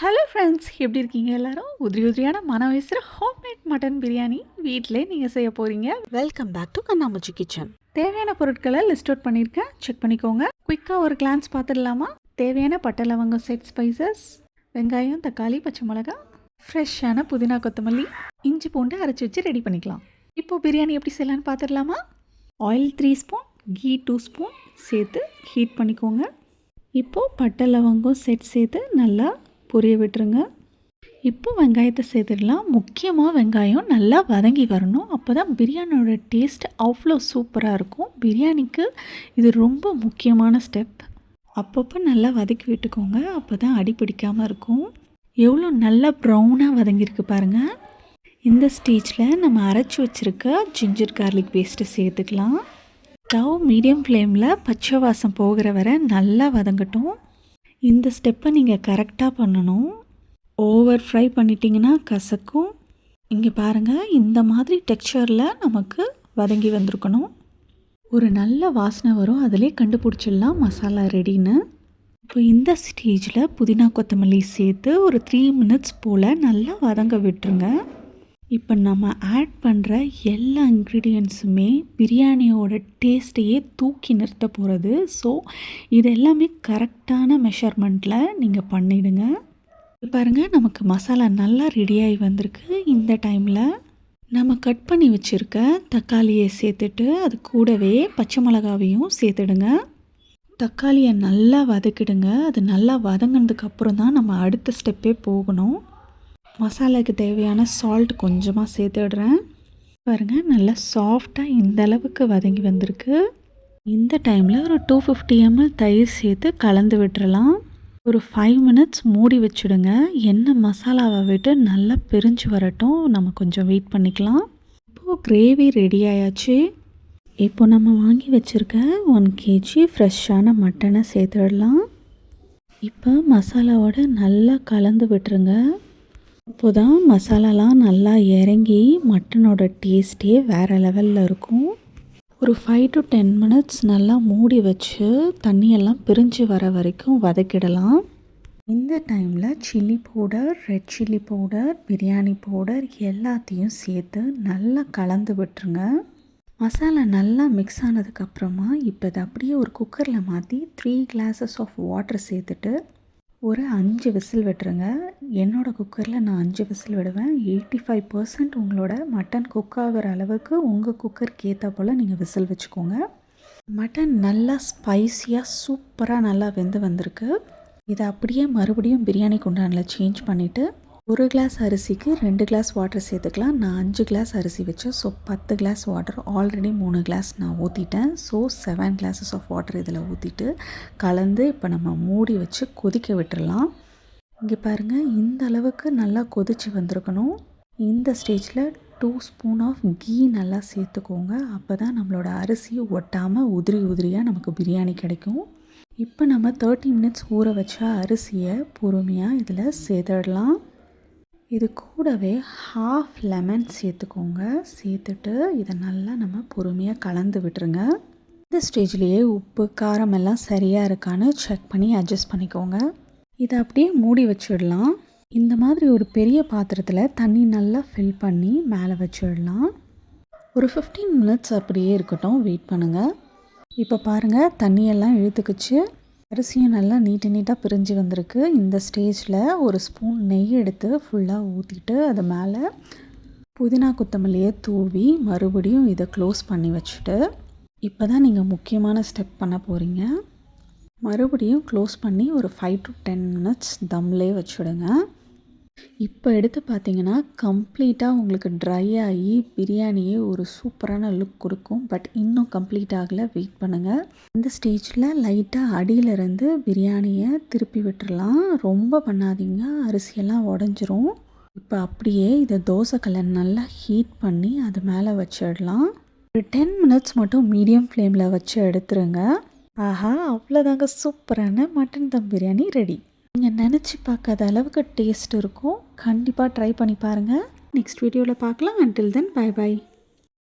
Hello friends எப்படி இருக்கீங்க எல்லாரும்? உதிரி உதிரியான மன வயசுற ஹோம்மேட் மட்டன் பிரியாணி வீட்டிலே நீங்கள் செய்ய போகிறீங்க welcome back to Kannamoochi kitchen தேவையான பொருட்களை லிஸ்ட் அவுட் பண்ணியிருக்கேன். செக் பண்ணிக்கோங்க. குயிக்காக ஒரு கிளான்ஸ் பார்த்துடலாமா? தேவையான பட்டை லவங்கம் செட் ஸ்பைசஸ் வெங்காயம் தக்காளி பச்சை மிளகா ஃப்ரெஷ்ஷான புதினா கொத்தமல்லி இஞ்சி பூண்டு அரைச்சி வச்சு ரெடி பண்ணிக்கலாம். இப்போது பிரியாணி எப்படி செய்யலான்னு பார்த்துடலாமா? Oil three spoon ghee two spoon சேர்த்து ஹீட் பண்ணிக்கோங்க. இப்போது பட்டை லவங்கம் செட் சேர்த்து நல்லா பொரிய விட்டுருங்க. இப்போ வெங்காயத்தை சேர்த்துடலாம். முக்கியமாக வெங்காயம் நல்லா வதங்கி வரணும். அப்போ தான் பிரியாணியோட டேஸ்ட் அவ்வளோ சூப்பராக இருக்கும். பிரியாணிக்கு இது ரொம்ப முக்கியமான ஸ்டெப் அப்பப்போ நல்லா வதக்கி விட்டுக்கோங்க. அப்போ தான் அடி பிடிக்காமல் இருக்கும். எவ்வளோ நல்லா ப்ரௌனாக வதங்கியிருக்கு பாருங்கள் இந்த ஸ்டேஜில் நம்ம அரைச்சி வச்சுருக்க ஜிஞ்சர் கார்லிக் பேஸ்ட்டை சேர்த்துக்கலாம். ஸ்டவ் மீடியம் ஃப்ளேமில் பச்சை வாசம் போகிற வரை நல்லா வதங்கட்டும். இந்த ஸ்டெப்பை நீங்கள் கரெக்டாக பண்ணணும். ஓவர் ஃப்ரை பண்ணிட்டீங்கன்னா கசக்கும். இங்கே பாருங்கள் இந்த மாதிரி டெக்ஸ்சரில் நமக்கு வதங்கி வந்திருக்கணும். ஒரு நல்ல வாசனை வரும் அதிலே கண்டுபிடிச்சிடலாம் மசாலா ரெடின்னு இப்போ இந்த ஸ்டேஜில் புதினா கொத்தமல்லி சேர்த்து ஒரு த்ரீ மினிட்ஸ் போல் நல்லா வதங்க விட்டுருங்க. இப்போ நம்ம ஆட் பண்ணுற எல்லா இன்க்ரீடியன்ஸுமே பிரியாணியோட டேஸ்ட்டையே தூக்கி நிறுத்த போகிறது ஸோ இது எல்லாமே கரெக்டான மெஷர்மெண்ட்டில் நீங்கள் பண்ணிவிடுங்க பாருங்கள் நமக்கு மசாலா நல்லா ரெடியாகி வந்திருக்கு. இந்த டைமில் நம்ம கட் பண்ணி வச்சுருக்க தக்காளியை சேர்த்துட்டு அது கூடவே பச்சை மிளகாவையும் சேர்த்துடுங்க. தக்காளியை நல்லா வதக்கிடுங்க. அது நல்லா வதங்கினதுக்கு அப்புறம் தான் நம்ம அடுத்த ஸ்டெப்பே போகணும். மசாலாவுக்கு தேவையான சால்ட் கொஞ்சமாக சேர்த்துடுறேன் பாருங்கள் நல்லா சாஃப்டாக இந்த அளவுக்கு வதங்கி வந்திருக்கு. இந்த டைமில் ஒரு டூ ஃபிஃப்டி எம்எல் தயிர் சேர்த்து கலந்து விட்டுறலாம். ஒரு ஃபைவ் மினிட்ஸ் மூடி வச்சுடுங்க. எண்ணெய் மசாலாவை விட்டு நல்லா பிரிஞ்சு வரட்டும். நம்ம கொஞ்சம் வெயிட் பண்ணிக்கலாம். இப்போது கிரேவி ரெடி ஆயாச்சு. இப்போ நம்ம வாங்கி வச்சுருக்க ஒன் கேஜி ஃப்ரெஷ்ஷான மட்டனை சேர்த்துடலாம் இப்போ மசாலாவோட நல்லா கலந்து விட்டுருங்க. அப்போ தான் மசாலாலாம் நல்லா இறங்கி மட்டனோட டேஸ்ட்டே வேறு லெவலில் இருக்கும். ஒரு ஃபைவ் டு டென் மினிட்ஸ் நல்லா மூடி வச்சு தண்ணியெல்லாம் பிரிஞ்சு வர வரைக்கும் வதக்கிடலாம். இந்த டைமில் chilli powder red chilli powder biryani powder எல்லாத்தையும் சேர்த்து நல்லா கலந்து விட்டுருங்க. மசாலா நல்லா மிக்ஸ் ஆனதுக்கப்புறமா இப்போ இதை அப்படியே ஒரு குக்கரில் மாற்றி த்ரீ கிளாஸஸ் ஆஃப் வாட்டர் சேர்த்துட்டு ஒரு அஞ்சு விசில் விட்டுருங்க என்னோடய குக்கரில் நான் அஞ்சு விசில் விடுவேன். எயிட்டி ஃபைவ் பர்சன்ட் உங்களோட மட்டன் குக் ஆகிற அளவுக்கு உங்கள் குக்கருக்கு ஏற்ற போல் நீங்கள் விசில் வச்சுக்கோங்க. மட்டன் நல்லா ஸ்பைஸியாக சூப்பராக நல்லா வெந்து வந்திருக்கு. இதை அப்படியே மறுபடியும் பிரியாணி குண்டானில் சேஞ்ச் பண்ணிவிட்டு ஒரு கிளாஸ் அரிசிக்கு ரெண்டு கிளாஸ் வாட்டர் சேர்த்துக்கலாம். நான் அஞ்சு கிளாஸ் அரிசி வச்சேன். ஸோ பத்து கிளாஸ் வாட்டர் ஆல்ரெடி மூணு கிளாஸ் நான் ஊற்றிட்டேன் so seven glasses of water இதில் ஊற்றிட்டு கலந்து இப்போ நம்ம மூடி வச்சு கொதிக்க விட்டுடலாம் இங்கே பாருங்கள் இந்த அளவுக்கு நல்லா கொதித்து வந்திருக்கணும். இந்த ஸ்டேஜில் டூ ஸ்பூன் ஆஃப் கீ நல்லா சேர்த்துக்கோங்க. அப்போ தான் நம்மளோட அரிசி ஒட்டாமல் உதிரி உதிரியாக நமக்கு பிரியாணி கிடைக்கும். இப்போ நம்ம தேர்ட்டி மினிட்ஸ் ஊற வச்ச அரிசியை பொறுமையாக இதில் சேர்த்துடலாம். இது கூடவே ஹாஃப் லெமன் சேர்த்துக்கோங்க. சேர்த்துட்டு இதை நல்லா நம்ம பொறுமையாக கலந்து விட்டுருங்க. இந்த ஸ்டேஜ்லேயே உப்பு காரம் எல்லாம் சரியாக இருக்கான்னு செக் பண்ணி அட்ஜஸ்ட் பண்ணிக்கோங்க. இதை அப்படியே மூடி வச்சிடலாம். இந்த மாதிரி ஒரு பெரிய பாத்திரத்தில் தண்ணி நல்லா ஃபில் பண்ணி மேலே வச்சிடலாம். ஒரு ஃபிஃப்டீன் மினிட்ஸ் அப்படியே இருக்கட்டும். வெயிட் பண்ணுங்கள் இப்போ பாருங்கள் தண்ணியெல்லாம் இழுத்துக்குச்சு. அரிசியும் நல்லா நீட்டு நீட்டாக பிரிஞ்சு வந்திருக்கு. இந்த ஸ்டேஜில் ஒரு ஸ்பூன் நெய் எடுத்து ஃபுல்லாக ஊற்றிட்டு அது மேலே புதினா கொத்தமல்லியை தூவி மறுபடியும் இதை க்ளோஸ் பண்ணி வச்சுட்டு இப்போ தான் நீங்கள் முக்கியமான ஸ்டெப் பண்ண போகிறீங்க மறுபடியும் க்ளோஸ் பண்ணி ஒரு ஃபைவ் டு டென் மினிட்ஸ் தம்லே வச்சுடுங்க. இப்போ எடுத்து பார்த்தீங்கன்னா கம்ப்ளீட்டாக உங்களுக்கு ட்ரை ஆகி பிரியாணியே ஒரு சூப்பரான லுக் கொடுக்கும். பட் இன்னும் கம்ப்ளீட் ஆகலை. வெயிட் பண்ணுங்கள் இந்த ஸ்டேஜில் லைட்டாக அடியிலிருந்து பிரியாணியை திருப்பி விட்டுறலாம். ரொம்ப பண்ணாதீங்க. அரிசியெல்லாம் உடஞ்சிரும். இப்போ அப்படியே இதை தோசைக்கல்லை நல்லா ஹீட் பண்ணி அது மேலே வச்சிடலாம். ஒரு டென் மினிட்ஸ் மட்டும் மீடியம் ஃப்ளேமில் வச்சு எடுத்துருங்க. ஆஹா அவ்வளோதாங்க. சூப்பரான மட்டன் தம் பிரியாணி ரெடி நினச்சி பார்க்காத அளவுக்கு டேஸ்ட் இருக்கும். கண்டிப்பாக ட்ரை பண்ணி பாருங்கள் நெக்ஸ்ட் வீடியோவில் பார்க்கலாம். Until then bye bye